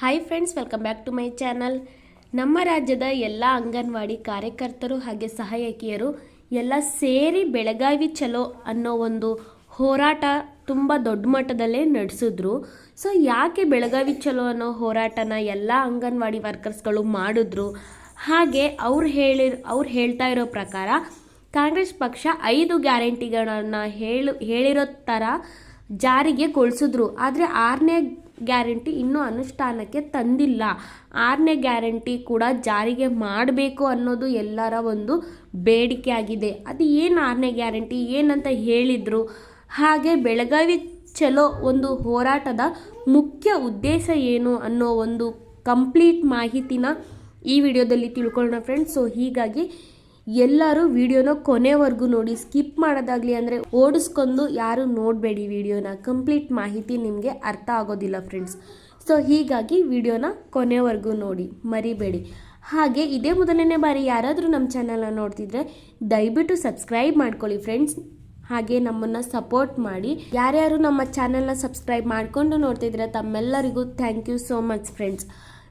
Hi friends welcome back to my channel ನಮ್ಮ ರಾಜ್ಯದ ಎಲ್ಲ ಅಂಗನವಾಡಿ ಕಾರ್ಯಕರ್ತರು ಹಾಗೆ ಸಹಾಯಕಿಯರು ಎಲ್ಲ ಸೇರಿ ಬೆಳಗಾವಿ ಚಲೋ ಅನ್ನೋ ಒಂದು ಹೋರಾಟ ತುಂಬ ದೊಡ್ಡ ಮಟ್ಟದಲ್ಲೇ ನಡೆಸಿದ್ರು. ಸೊ ಯಾಕೆ ಬೆಳಗಾವಿ ಚಲೋ ಅನ್ನೋ ಹೋರಾಟನ ಎಲ್ಲ ಅಂಗನವಾಡಿ ವರ್ಕರ್ಸ್ಗಳು ಮಾಡಿದ್ರು? ಹಾಗೆ ಅವ್ರು ಹೇಳಿ, ಅವ್ರು ಹೇಳ್ತಾ ಇರೋ ಪ್ರಕಾರ ಕಾಂಗ್ರೆಸ್ ಪಕ್ಷ ಐದು ಗ್ಯಾರಂಟಿಗಳನ್ನು ಹೇಳು, ಹೇಳಿರೋ ಥರ ಜಾರಿಗೆ ಕೊಳಿಸಿದ್ರು ಆದರೆ ಆರನೇ ಗ್ಯಾರಂಟಿ ಇನ್ನೂ ಅನುಷ್ಠಾನಕ್ಕೆ ತಂದಿಲ್ಲ. ಆರನೇ ಗ್ಯಾರಂಟಿ ಕೂಡ ಜಾರಿಗೆ ಮಾಡಬೇಕು ಅನ್ನೋದು ಎಲ್ಲರ ಒಂದು ಬೇಡಿಕೆ ಆಗಿದೆ ಅದು ಏನು ಆರನೇ ಗ್ಯಾರಂಟಿ, ಏನಂತ ಹೇಳಿದರು? ಹಾಗೆ ಬೆಳಗಾವಿ ಚಲೋ ಒಂದು ಹೋರಾಟದ ಮುಖ್ಯ ಉದ್ದೇಶ ಏನು ಅನ್ನೋ ಒಂದು ಕಂಪ್ಲೀಟ್ ಮಾಹಿತಿನ ಈ ವಿಡಿಯೋದಲ್ಲಿ ತಿಳ್ಕೊಳ್ಳೋಣ ಫ್ರೆಂಡ್ಸ್ ಸೊ ಹೀಗಾಗಿ ಎಲ್ಲರೂ ವಿಡಿಯೋನ ಕೊನೆವರೆಗೂ ನೋಡಿ. ಸ್ಕಿಪ್ ಮಾಡೋದಾಗಲಿ ಅಂದರೆ ಓಡಿಸ್ಕೊಂಡು ಯಾರು ನೋಡಬೇಡಿ ವಿಡಿಯೋನ. ಕಂಪ್ಲೀಟ್ ಮಾಹಿತಿ ನಿಮಗೆ ಅರ್ಥ ಆಗೋದಿಲ್ಲ ಫ್ರೆಂಡ್ಸ್. ಸೊ, ಹೀಗಾಗಿ ವಿಡಿಯೋನ ಕೊನೆವರೆಗೂ ನೋಡಿ. ಮರಿಬೇಡಿ. ಹಾಗೆ ಇದೇ ಮೊದಲನೇ ಬಾರಿ ಯಾರಾದರೂ ನಮ್ಮ ಚಾನಲ್ನ ನೋಡ್ತಿದ್ರೆ ದಯವಿಟ್ಟು ಸಬ್ಸ್ಕ್ರೈಬ್ ಮಾಡ್ಕೊಳ್ಳಿ ಫ್ರೆಂಡ್ಸ್. ಹಾಗೆ ನಮ್ಮನ್ನು ಸಪೋರ್ಟ್ ಮಾಡಿ. ಯಾರ್ಯಾರು ನಮ್ಮ ಚಾನಲ್ನ ಸಬ್ಸ್ಕ್ರೈಬ್ ಮಾಡಿಕೊಂಡು ನೋಡ್ತಿದ್ರೆ ತಮ್ಮೆಲ್ಲರಿಗೂ thank you so much friends.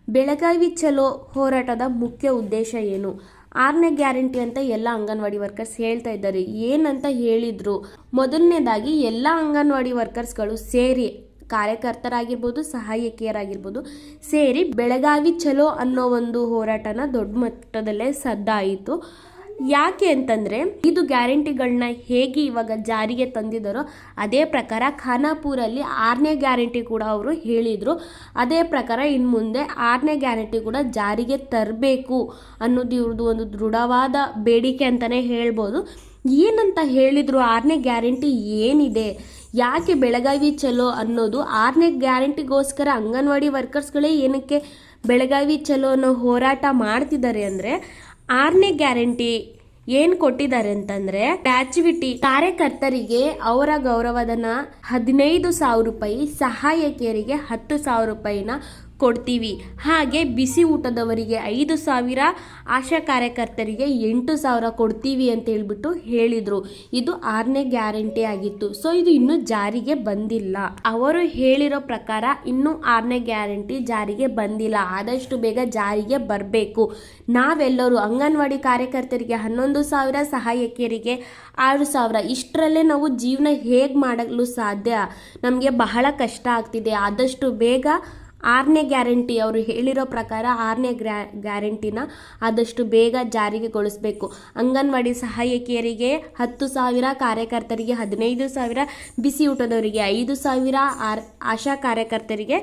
Belagavi ಚಲೋ ಹೋರಾಟದ ಮುಖ್ಯ ಉದ್ದೇಶ ಏನು? ಆರನೇ ಗ್ಯಾರಂಟಿ ಅಂತ ಎಲ್ಲ ಅಂಗನವಾಡಿ ವರ್ಕರ್ಸ್ ಹೇಳ್ತಾ ಇದ್ದಾರೆ. ಏನಂತ ಹೇಳಿದ್ರು? ಮೊದಲನೇದಾಗಿ ಎಲ್ಲ ಅಂಗನವಾಡಿ ವರ್ಕರ್ಸ್ಗಳು ಸೇರಿ ಕಾರ್ಯಕರ್ತರಾಗಿರ್ಬೋದು, ಸಹಾಯಕಿಯರಾಗಿರ್ಬೋದು, ಸೇರಿ ಬೆಳಗಾವಿ ಚಲೋ ಅನ್ನೋ ಒಂದು ಹೋರಾಟನ ದೊಡ್ಡ ಮಟ್ಟದಲ್ಲೇ ಸದ್ದಾಯಿತು. ಯಾಕೆ ಅಂತಂದರೆ ಇದು ಗ್ಯಾರಂಟಿಗಳನ್ನ ಹೇಗೆ ಇವಾಗ ಜಾರಿಗೆ ತಂದಿದ್ದಾರೋ ಅದೇ ಪ್ರಕಾರ ಖಾನಾಪುರಲ್ಲಿ ಆರನೇ ಗ್ಯಾರಂಟಿ ಕೂಡ ಅವರು ಹೇಳಿದರು. ಅದೇ ಪ್ರಕಾರ ಇನ್ನು ಮುಂದೆ ಆರನೇ ಗ್ಯಾರಂಟಿ ಕೂಡ ಜಾರಿಗೆ ತರಬೇಕು ಅನ್ನೋದು ಇವ್ರದ್ದು ಒಂದು ದೃಢವಾದ ಬೇಡಿಕೆ ಅಂತಲೇ ಹೇಳ್ಬೋದು. ಏನಂತ ಹೇಳಿದರು ಆರನೇ ಗ್ಯಾರಂಟಿ ಏನಿದೆ? ಯಾಕೆ ಬೆಳಗಾವಿ ಚಲೋ ಅನ್ನೋದು? ಆರನೇ ಗ್ಯಾರಂಟಿಗೋಸ್ಕರ ಅಂಗನವಾಡಿ ವರ್ಕರ್ಸ್ಗಳೇ ಏನಕ್ಕೆ ಬೆಳಗಾವಿ ಚಲೋ ಅನ್ನೋ ಹೋರಾಟ ಮಾಡ್ತಿದ್ದಾರೆ ಅಂದರೆ ಆರನೇ ಗ್ಯಾರಂಟಿ ಏನ್ ಕೊಟ್ಟಿದ್ದಾರೆ ಅಂತಂದ್ರೆ ಗ್ರಾಚ್ಯುವಿಟಿ ಕಾರ್ಯಕರ್ತರಿಗೆ ಅವರ ಗೌರವಧನ ಹದಿನೈದು ಸಾವಿರ ರೂಪಾಯಿ, ಸಹಾಯಕಿಯರಿಗೆ ಹತ್ತು ಸಾವಿರ ರೂಪಾಯಿನ ಕೊಡ್ತೀವಿ. ಹಾಗೆ ಬಿಸಿ ಊಟದವರಿಗೆ ಐದು ಸಾವಿರ, ಆಶಾ ಕಾರ್ಯಕರ್ತರಿಗೆ ಎಂಟು ಸಾವಿರ ಕೊಡ್ತೀವಿ ಅಂತ ಹೇಳ್ಬಿಟ್ಟು ಹೇಳಿದರು. ಇದು ಆರನೇ ಗ್ಯಾರಂಟಿ ಆಗಿತ್ತು. ಸೊ ಇದು ಇನ್ನೂ ಜಾರಿಗೆ ಬಂದಿಲ್ಲ. ಅವರು ಹೇಳಿರೋ ಪ್ರಕಾರ ಇನ್ನೂ ಆರನೇ ಗ್ಯಾರಂಟಿ ಜಾರಿಗೆ ಬಂದಿಲ್ಲ. ಆದಷ್ಟು ಬೇಗ ಜಾರಿಗೆ ಬರಬೇಕು. ನಾವೆಲ್ಲರೂ ಅಂಗನವಾಡಿ ಕಾರ್ಯಕರ್ತರಿಗೆ ಹನ್ನೊಂದು ಸಾವಿರ, ಸಹಾಯಕಿಯರಿಗೆ ಆರು ಸಾವಿರ. ಇಷ್ಟರಲ್ಲೇ ನಾವು ಜೀವನ ಹೇಗೆ ಮಾಡಲು ಸಾಧ್ಯ? ನಮಗೆ ಬಹಳ ಕಷ್ಟ ಆಗ್ತಿದೆ. ಆದಷ್ಟು ಬೇಗ ಆರನೇ ಗ್ಯಾರಂಟಿ ಅವರು ಹೇಳಿರೋ ಪ್ರಕಾರ ಆರನೇ ಗ್ರಾ ಗ್ಯಾರಂಟಿನ ಆದಷ್ಟು ಬೇಗ ಜಾರಿಗೆಗೊಳಿಸಬೇಕು ಅಂಗನವಾಡಿ ಸಹಾಯಕಿಯರಿಗೆ ಹತ್ತು ಸಾವಿರ, ಕಾರ್ಯಕರ್ತರಿಗೆ ಹದಿನೈದು ಸಾವಿರ ಬಿಸಿ ಊಟದವರಿಗೆ ಐದು ಸಾವಿರ, ಆರ್, ಆಶಾ ಕಾರ್ಯಕರ್ತರಿಗೆ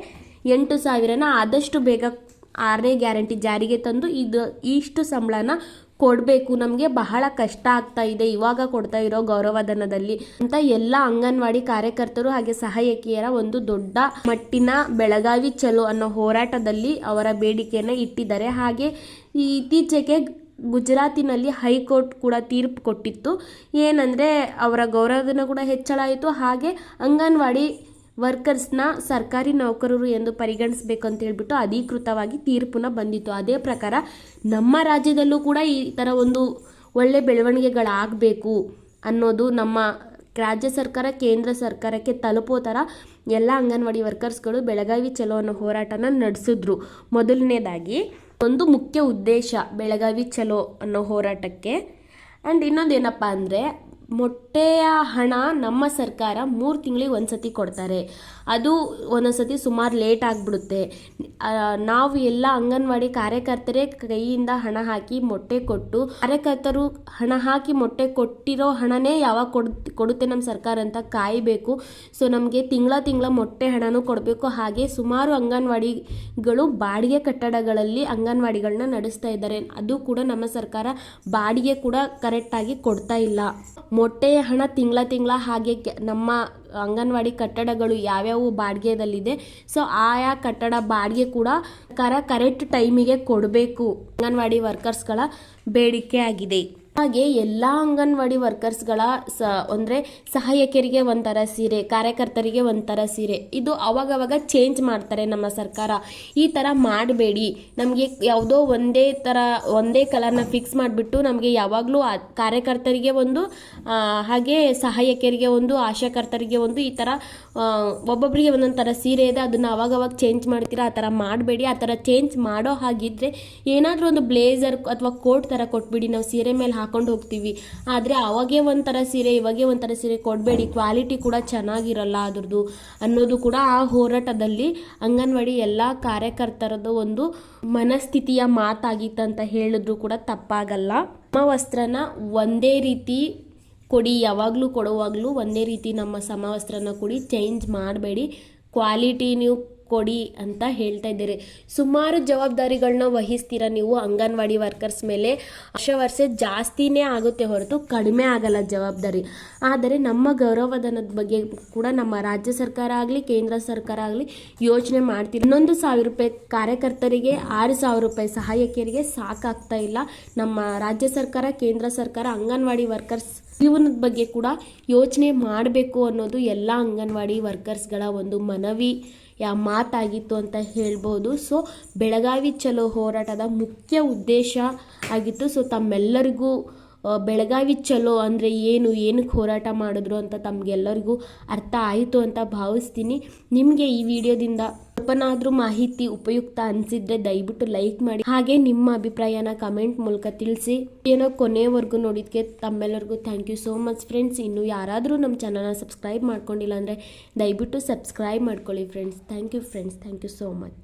ಎಂಟು ಸಾವಿರನ ಆದಷ್ಟು ಬೇಗ ಆರನೇ ಗ್ಯಾರಂಟಿ ಜಾರಿಗೆ ತಂದು ಇದು, ಇಷ್ಟು ಸಂಬಳನ ಕೊಡಬೇಕು. ನಮಗೆ ಬಹಳ ಕಷ್ಟ ಆಗ್ತಾ ಇದೆ. ಇವಾಗ ಕೊಡ್ತಾ ಇರೋ ಗೌರವಧನದಲ್ಲಿ ಅಂತ ಎಲ್ಲ ಅಂಗನವಾಡಿ ಕಾರ್ಯಕರ್ತರು ಹಾಗೆ ಸಹಾಯಕಿಯರ ಒಂದು ದೊಡ್ಡ ಮಟ್ಟಿನ ಬೆಳಗಾವಿ ಚಲೋ ಅನ್ನೋ ಹೋರಾಟದಲ್ಲಿ ಅವರ ಬೇಡಿಕೆಯನ್ನು ಇಟ್ಟಿದ್ದಾರೆ. ಹಾಗೆ ಇತ್ತೀಚೆಗೆ ಗುಜರಾತಿನಲ್ಲಿ ಹೈಕೋರ್ಟ್ ಕೂಡ ತೀರ್ಪು ಕೊಟ್ಟಿತ್ತು. ಏನಂದರೆ ಅವರ ಗೌರವಧನ ಕೂಡ ಹೆಚ್ಚಳ ಆಯಿತು. ಹಾಗೆ ಅಂಗನವಾಡಿ ವರ್ಕರ್ಸ್ನ ಸರ್ಕಾರಿ ನೌಕರರು ಎಂದು ಪರಿಗಣಿಸಬೇಕು ಅಂತ ಹೇಳ್ಬಿಟ್ಟು ಅಧಿಕೃತವಾಗಿ ತೀರ್ಪುನ ಬಂದಿತ್ತು. ಅದೇ ಪ್ರಕಾರ ನಮ್ಮ ರಾಜ್ಯದಲ್ಲೂ ಕೂಡ ಈ ಥರ ಒಂದು ಒಳ್ಳೆ ಬೆಳವಣಿಗೆಗಳಾಗಬೇಕು ಅನ್ನೋದು ನಮ್ಮ ರಾಜ್ಯ ಸರ್ಕಾರ, ಕೇಂದ್ರ ಸರ್ಕಾರಕ್ಕೆ ತಲುಪೋ ಥರ ಎಲ್ಲ ಅಂಗನವಾಡಿ ವರ್ಕರ್ಸ್ಗಳು ಬೆಳಗಾವಿ ಚಲೋ ಅನ್ನೋ ಹೋರಾಟನ ನಡೆಸಿದ್ರು. ಮೊದಲನೇದಾಗಿ ಒಂದು ಮುಖ್ಯ ಉದ್ದೇಶ ಬೆಳಗಾವಿ ಚಲೋ ಅನ್ನೋ ಹೋರಾಟಕ್ಕೆ. ಆ್ಯಂಡ್ ಇನ್ನೊಂದೇನಪ್ಪ ಅಂದರೆ ಮೊಟ್ಟೆಯ ಹಣ ನಮ್ಮ ಸರ್ಕಾರ ಮೂರು ತಿಂಗಳಿಗೆ ಒಂದು ಸತಿ ಕೊಡ್ತಾರೆ. ಅದು ಒಂದೊಂದು ಸತಿ ಸುಮಾರು ಲೇಟ್ ಆಗಿಬಿಡುತ್ತೆ. ನಾವು ಎಲ್ಲ ಅಂಗನವಾಡಿ ಕಾರ್ಯಕರ್ತರೇ ಕೈಯಿಂದ ಹಣ ಹಾಕಿ ಮೊಟ್ಟೆ ಕೊಟ್ಟು, ಕಾರ್ಯಕರ್ತರು ಹಣ ಹಾಕಿ ಮೊಟ್ಟೆ ಕೊಟ್ಟಿರೋ ಹಣನೇ ಯಾವಾಗ ಕೊಡ್, ಕೊಡುತ್ತೆ ನಮ್ಮ ಸರ್ಕಾರ ಅಂತ ಕಾಯಬೇಕು. ಸೊ, ನಮಗೆ ತಿಂಗಳ ತಿಂಗಳ ಮೊಟ್ಟೆ ಹಣನೂ ಕೊಡಬೇಕು. ಹಾಗೆ ಸುಮಾರು ಅಂಗನವಾಡಿಗಳು ಬಾಡಿಗೆ ಕಟ್ಟಡಗಳಲ್ಲಿ ಅಂಗನವಾಡಿಗಳನ್ನ ನಡೆಸ್ತಾ ಇದ್ದಾರೆ. ಅದು ಕೂಡ ನಮ್ಮ ಸರ್ಕಾರ ಬಾಡಿಗೆ ಕೂಡ ಕರೆಕ್ಟಾಗಿ ಕೊಡ್ತಾ ಇಲ್ಲ. ಮೊಟ್ಟೆಯ ಹಣ ತಿಂಗಳ ತಿಂಗಳ ಹಾಗೆ ನಮ್ಮ ಅಂಗನವಾಡಿ ಕಟ್ಟಡಗಳು ಯಾವ್ಯಾವು ಬಾಡಿಗೆದಲ್ಲಿದೆ, ಸೊ ಆಯಾ ಕಟ್ಟಡ ಬಾಡಿಗೆ ಕೂಡ ಕರ ಕರೆಕ್ಟ್ ಟೈಮಿಗೆ ಕೊಡಬೇಕು ಅಂಗನವಾಡಿ ವರ್ಕರ್ಸ್ಗಳ ಬೇಡಿಕೆ ಆಗಿದೆ. ಹಾಗೆ ಎಲ್ಲ ಅಂಗನವಾಡಿ ವರ್ಕರ್ಸ್ಗಳ ಸ, ಅಂದರೆ ಸಹಾಯಕರಿಗೆ ಒಂಥರ ಸೀರೆ, ಕಾರ್ಯಕರ್ತರಿಗೆ ಒಂಥರ ಸೀರೆ, ಇದು ಅವಾಗವಾಗ ಚೇಂಜ್ ಮಾಡ್ತಾರೆ ನಮ್ಮ ಸರ್ಕಾರ. ಈ ಥರ ಮಾಡಬೇಡಿ. ನಮಗೆ ಯಾವುದೋ ಒಂದೇ ಥರ ಒಂದೇ ಕಲರ್ನ ಫಿಕ್ಸ್ ಮಾಡಿಬಿಟ್ಟು ನಮಗೆ ಯಾವಾಗಲೂ ಕಾರ್ಯಕರ್ತರಿಗೆ ಒಂದು ಹಾಗೆ ಸಹಾಯಕರಿಗೆ ಒಂದು, ಆಶಾಕರ್ತರಿಗೆ ಒಂದು ಈ ಥರ ಒಬ್ಬೊಬ್ಬರಿಗೆ ಒಂದೊಂದು ಥರ ಸೀರೆ ಇದೆ, ಅದನ್ನು ಅವಾಗವಾಗ ಚೇಂಜ್ ಮಾಡ್ತೀರಾ, ಆ ಥರ ಮಾಡಬೇಡಿ. ಆ ಥರ ಚೇಂಜ್ ಮಾಡೋ ಹಾಗಿದ್ರೆ ಏನಾದರೂ ಒಂದು ಬ್ಲೇಸರ್ ಅಥವಾ ಕೋಟ್ ಥರ ಕೊಟ್ಬಿಡಿ. ನಾವು ಸೀರೆ ಮೇಲೆ ಹಾಕೊಂಡು ಹೋಗ್ತೀವಿ. ಆದರೆ ಅವಾಗೇ ಒಂಥರ ಸೀರೆ, ಇವಾಗೆ ಒಂಥರ ಸೀರೆ ಕೊಡಬೇಡಿ. ಕ್ವಾಲಿಟಿ ಕೂಡ ಚೆನ್ನಾಗಿರಲ್ಲ ಅದ್ರದ್ದು ಅನ್ನೋದು ಕೂಡ ಆ ಹೋರಾಟದಲ್ಲಿ ಅಂಗನವಾಡಿ ಎಲ್ಲ ಕಾರ್ಯಕರ್ತರದ ಒಂದು ಮನಸ್ಥಿತಿಯ ಮಾತಾಗಿತ್ತು ಅಂತ ಹೇಳಿದ್ರು ಕೂಡ ತಪ್ಪಾಗಲ್ಲ. ನಮ್ಮ ವಸ್ತ್ರನ ಒಂದೇ ರೀತಿ ಕೊಡಿ, ಯಾವಾಗಲೂ ಕೊಡುವಾಗಲೂ ಒಂದೇ ರೀತಿ ನಮ್ಮ ಸಮವಸ್ತ್ರನ ಕೊಡಿ ಚೇಂಜ್ ಮಾಡಬೇಡಿ. ಕ್ವಾಲಿಟಿ ನೀವು ಕೊಡಿ ಅಂತ ಹೇಳ್ತಾ ಇದ್ದಾರೆ. ಸುಮಾರು ಜವಾಬ್ದಾರಿಗಳನ್ನ ವಹಿಸ್ತೀರಾ ನೀವು ಅಂಗನವಾಡಿ ವರ್ಕರ್ಸ್ ಮೇಲೆ? ವರ್ಷ ವರ್ಷ ಜಾಸ್ತಿನೇ ಆಗುತ್ತೆ ಹೊರತು ಕಡಿಮೆ ಆಗಲ್ಲ ಜವಾಬ್ದಾರಿ. ಆದರೆ ನಮ್ಮ ಗೌರವಧನದ ಬಗ್ಗೆ ಕೂಡ ನಮ್ಮ ರಾಜ್ಯ ಸರ್ಕಾರ ಆಗಲಿ, ಕೇಂದ್ರ ಸರ್ಕಾರ ಆಗಲಿ ಯೋಚನೆ ಮಾಡ್ತೀರಿ ಇನ್ನೊಂದು ಸಾವಿರ ರೂಪಾಯಿ ಕಾರ್ಯಕರ್ತರಿಗೆ, ಆರು ಸಾವಿರ ರೂಪಾಯಿ ಸಹಾಯಕಿಯರಿಗೆ ಸಾಕಾಗ್ತಾ ಇಲ್ಲ ನಮ್ಮ ರಾಜ್ಯ ಸರ್ಕಾರ, ಕೇಂದ್ರ ಸರ್ಕಾರ, ಅಂಗನವಾಡಿ ವರ್ಕರ್ಸ್ ಜೀವನದ ಬಗ್ಗೆ ಕೂಡ ಯೋಚನೆ ಮಾಡಬೇಕು ಅನ್ನೋದು ಎಲ್ಲ ಅಂಗನವಾಡಿ ವರ್ಕರ್ಸ್ಗಳ ಒಂದು ಮನವಿ, ಯಾ ಮಾತಾಗಿತ್ತು ಅಂತ ಹೇಳ್ಬೋದು. ಸೊ, ಬೆಳಗಾವಿ ಚಲೋ ಹೋರಾಟದ ಮುಖ್ಯ ಉದ್ದೇಶ ಆಗಿತ್ತು. ಸೊ, ತಮ್ಮೆಲ್ಲರಿಗೂ ಬೆಳಗಾವಿ ಚಲೋ ಅಂದರೆ ಏನು, ಏನಕ್ಕೆ ಹೋರಾಟ ಮಾಡಿದ್ರು ಅಂತ ತಮಗೆಲ್ಲರಿಗೂ ಅರ್ಥ ಆಯಿತು ಅಂತ ಭಾವಿಸ್ತೀನಿ. ನಿಮಗೆ ಈ ವಿಡಿಯೋದಿಂದ ಸ್ವಲ್ಪನಾದರೂ ಮಾಹಿತಿ ಉಪಯುಕ್ತ ಅನಿಸಿದ್ರೆ ದಯವಿಟ್ಟು ಲೈಕ್ ಮಾಡಿ. ಹಾಗೆ ನಿಮ್ಮ ಅಭಿಪ್ರಾಯನ ಕಮೆಂಟ್ ಮೂಲಕ ತಿಳಿಸಿ. ಏನೋ ಕೊನೆವರೆಗೂ ನೋಡಿದ್ಕೆ ತಮ್ಮೆಲ್ಲರಿಗೂ thank you so much friends ಇನ್ನು ಯಾರಾದರೂ ನಮ್ಮ ಚಾನಲ್ನ ಸಬ್ಸ್ಕ್ರೈಬ್ ಮಾಡ್ಕೊಂಡಿಲ್ಲ ಅಂದರೆ ದಯವಿಟ್ಟು ಸಬ್ಸ್ಕ್ರೈಬ್ ಮಾಡ್ಕೊಳ್ಳಿ friends thank you friends thank you so much